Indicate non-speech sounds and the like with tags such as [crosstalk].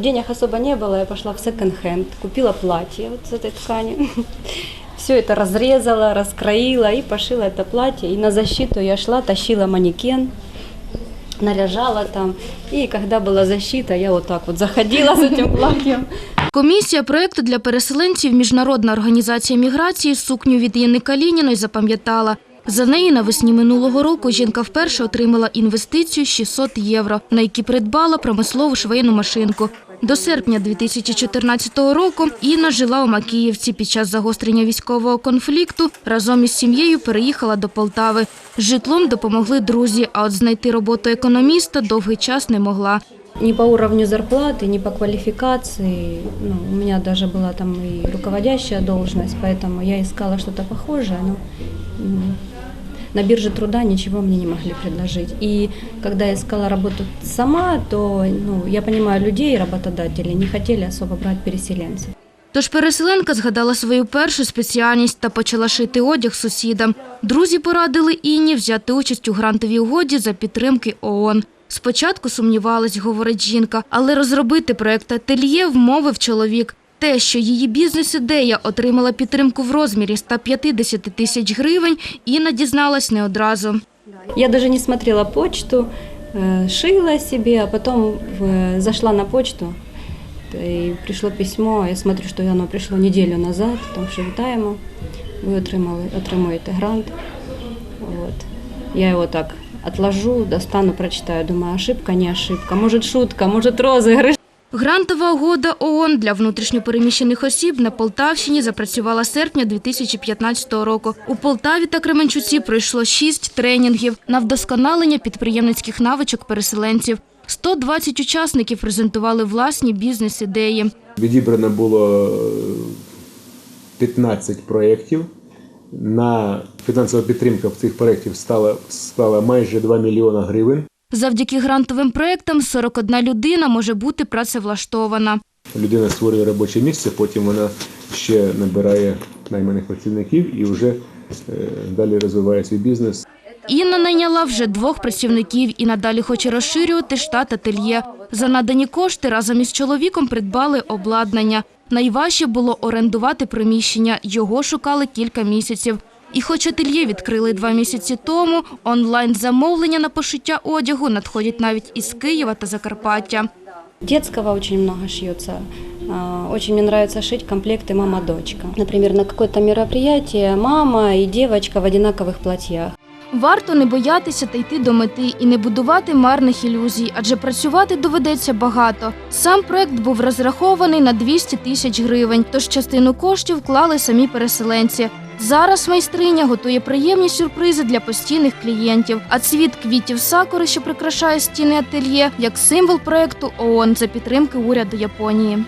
Денег особо не было, я пошла в секонд-хенд, купила платье вот с этой ткани. [laughs] Все это разрезала, раскроила и пошила это платье. И на защиту я шла, тащила манекен, наряжала там. И когда была защита, я вот так вот заходила с этим платьем. [laughs] Комісія проєкту для переселенців Міжнародна організація міграції сукню від Єни Калініної запам'ятала. За неї навесні минулого року жінка вперше отримала інвестицію 600 євро, на які придбала промислову швейну машинку. До серпня 2014 року Інна жила у Макіївці. Під час загострення військового конфлікту разом із сім'єю переїхала до Полтави. З житлом допомогли друзі, а от знайти роботу економіста довгий час не могла. Ни по уровню зарплаты, ни по квалификации. Ну, у меня даже была там и руководящая должность, поэтому я искала что-то похожее, но м, на бирже труда ничего мне не могли предложить. И когда я искала работу сама, то ну, я понимаю, людей, работодателей не хотели особо брать переселенцев. Тож переселенка згадала свою першу спеціальність та почала шити одяг сусідам. Друзі порадили Інні взяти участь у грантовій угоді за підтримки ООН. Спочатку сумнівалась, говорить жінка, але розробити проект ательє вмовив чоловік. Те, що її бізнес-ідея отримала підтримку в розмірі 150 тисяч гривень, Інна дізналась не одразу. Я даже не смотрела почту, э, шила себе, а потом в- зашла на почту, и пришло письмо, я смотрю, что оно пришло неделю назад, тому що вітаємо, ви отримали, отримуєте грант. Вот. Я його так отложу, достану, прочитаю, думаю, ошибка, не ошибка, может шутка, может розыгрыш. Грантова угода ООН для внутрішньопереміщених осіб на Полтавщині запрацювала серпня 2015 року. У Полтаві та Кременчуці пройшло шість тренінгів на вдосконалення підприємницьких навичок переселенців. 120 учасників презентували власні бізнес-ідеї. Відібрано було е, 15 проєктів. На фінансова підтримка в цих проєктів стала, стала майже 2 мільйона гривень. Завдяки грантовим проектам 41 людина може бути працевлаштована. Людина створює робоче місце, потім вона ще набирає найманих працівників і вже е, далі розвиває свій бізнес. Інна найняла вже двох працівників і надалі хоче розширювати штат ательє. За надані кошти разом із чоловіком придбали обладнання. Найважче було орендувати приміщення. Його шукали кілька місяців. І хоч ательє відкрили два місяці тому, онлайн-замовлення на пошиття одягу надходять навіть із Києва та Закарпаття. Детского очень много шьется. Очень мне нравится шить комплекты мама-дочка. Например, на какое-то мероприятие мама и девочка в одинаковых платьях. Варто не боятися та йти до мети і не будувати марних ілюзій, адже працювати доведеться багато. Сам проект був розрахований на 200 тисяч гривень, тож частину коштів вклали самі переселенці. Зараз майстриня готує приємні сюрпризи для постійних клієнтів. А цвіт квітів сакури, що прикрашає стіни ательє, як символ проекту ООН за підтримки уряду Японії.